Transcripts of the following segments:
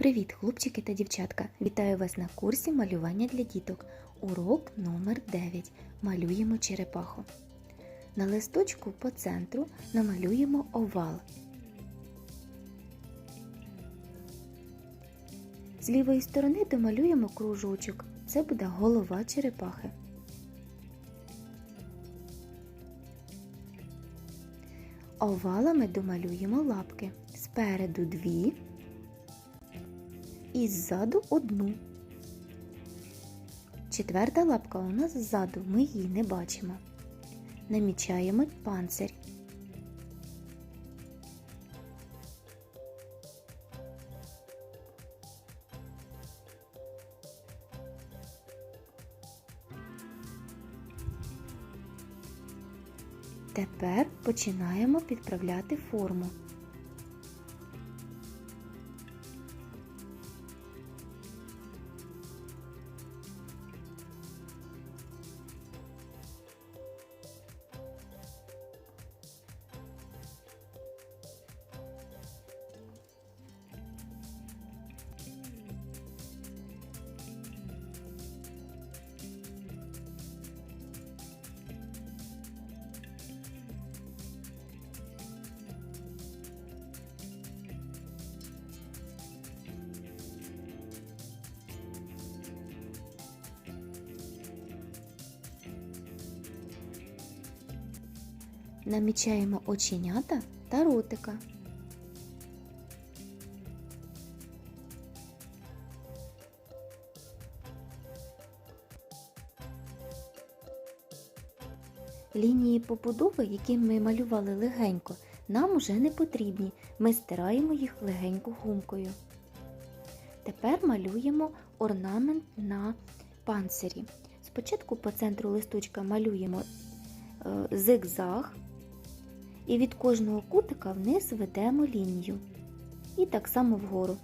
Привіт, хлопчики та дівчатка! Вітаю вас на курсі малювання для діток. Урок номер 9. Малюємо черепаху. На листочку по центру намалюємо овал. З лівої сторони домалюємо кружочок. Це буде голова черепахи. Овалами домалюємо лапки. Спереду дві і ззаду одну. Четверта лапка у нас ззаду, ми її не бачимо. Намічаємо панцирь. Тепер починаємо підправляти форму. Намічаємо оченята та ротика. Лінії побудови, які ми малювали легенько, нам уже не потрібні. Ми стираємо їх легенько гумкою. Тепер малюємо орнамент на панцирі. Спочатку по центру листочка малюємо е, зигзаг і від кожного кутика вниз ведемо лінію. І так само вгору.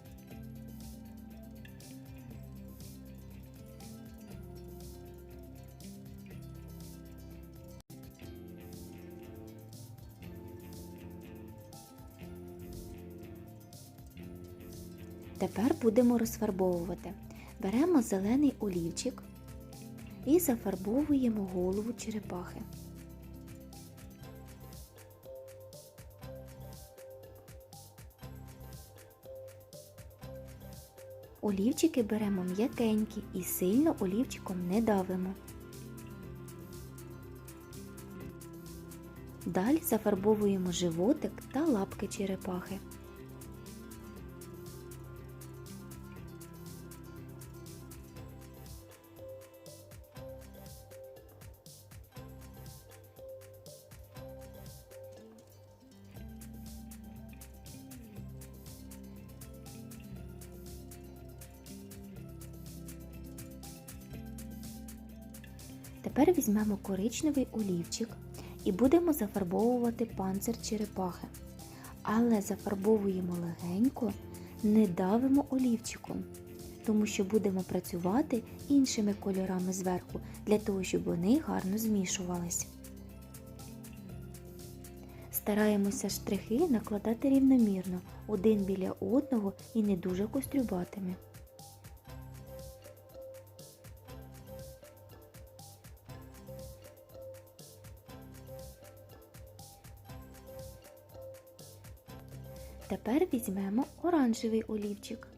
Тепер будемо розфарбовувати. Беремо зелений олівчик і зафарбовуємо голову черепахи. Олівчики беремо м'якенькі і сильно олівчиком не давимо. Далі зафарбовуємо животик та лапки черепахи. Тепер візьмемо коричневий олівчик і будемо зафарбовувати панцир черепахи. Але зафарбовуємо легенько, не давимо олівчиком, тому що будемо працювати іншими кольорами зверху, для того, щоб вони гарно змішувались. Стараємося штрихи накладати рівномірно, один біля одного і не дуже кострюбатими. Тепер візьмемо оранжевий олівчик.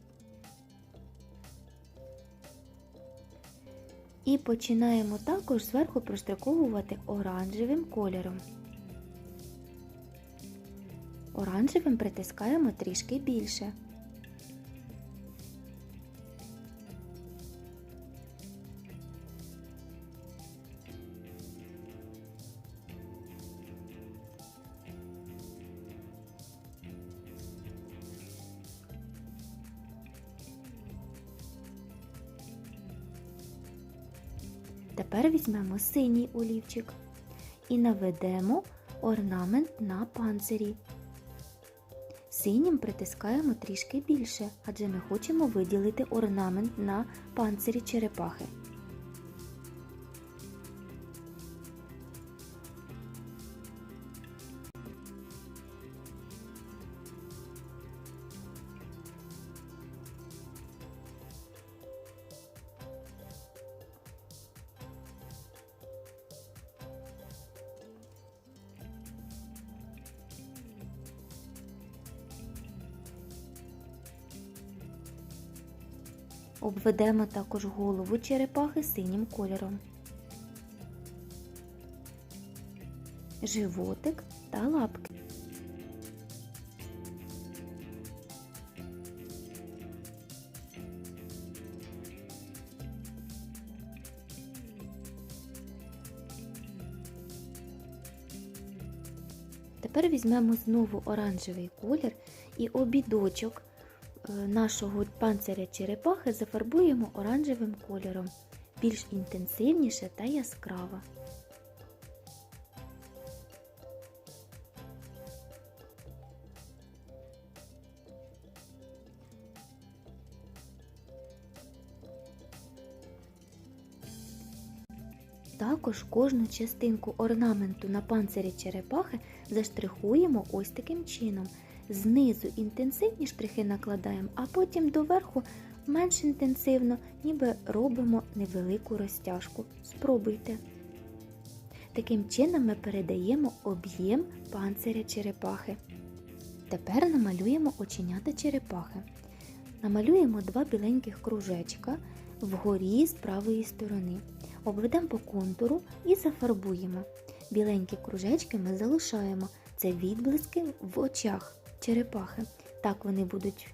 І починаємо також зверху проштриковувати оранжевим кольором. Оранжевим притискаємо трішки більше. Тепер візьмемо синій олівчик і наведемо орнамент на панцирі. Синім притискаємо трішки більше, адже ми хочемо виділити орнамент на панцирі черепахи. Обведемо також голову черепахи синім кольором, животик та лапки. Тепер візьмемо знову оранжевий колір і обідочок нашого панциря черепахи зафарбуємо оранжевим кольором, більш інтенсивніше та яскраво. Також кожну частинку орнаменту на панцирі черепахи заштрихуємо ось таким чином. Знизу інтенсивні штрихи накладаємо, а потім доверху менш інтенсивно, ніби робимо невелику розтяжку. Спробуйте. Таким чином ми передаємо об'єм панциря черепахи. Тепер намалюємо оченята черепахи. Намалюємо два біленьких кружечка вгорі з правої сторони. Обведемо по контуру і зафарбуємо. Біленькі кружечки ми залишаємо. Це відблиски в очах черепахи. Так вони будуть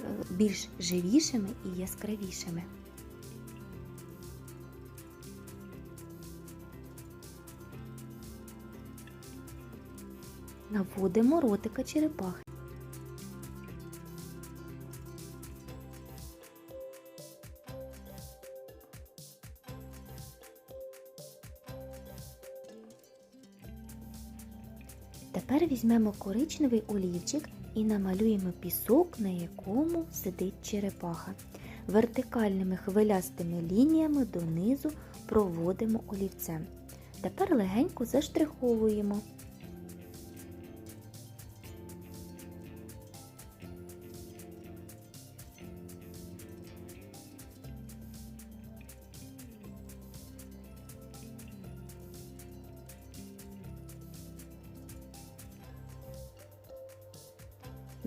е, більш живішими і яскравішими. Наводимо ротика черепахи. Тепер візьмемо коричневий олівчик і намалюємо пісок, на якому сидить черепаха. Вертикальними хвилястими лініями донизу проводимо олівцем. Тепер легенько заштриховуємо.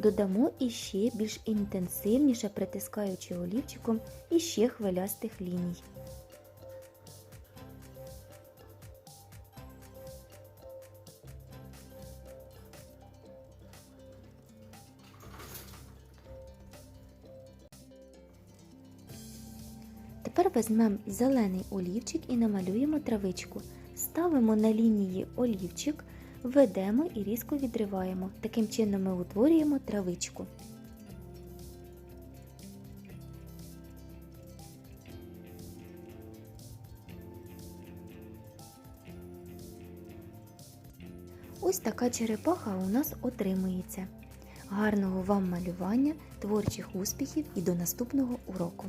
Додамо іще більш інтенсивніше притискаючи олівчиком іще хвилястих ліній. Тепер візьмемо зелений олівчик і намалюємо травичку. Ставимо на лінії олівчик, ведемо і різко відриваємо. Таким чином ми утворюємо травичку. Ось така черепаха у нас отримується. Гарного вам малювання, творчих успіхів і до наступного уроку!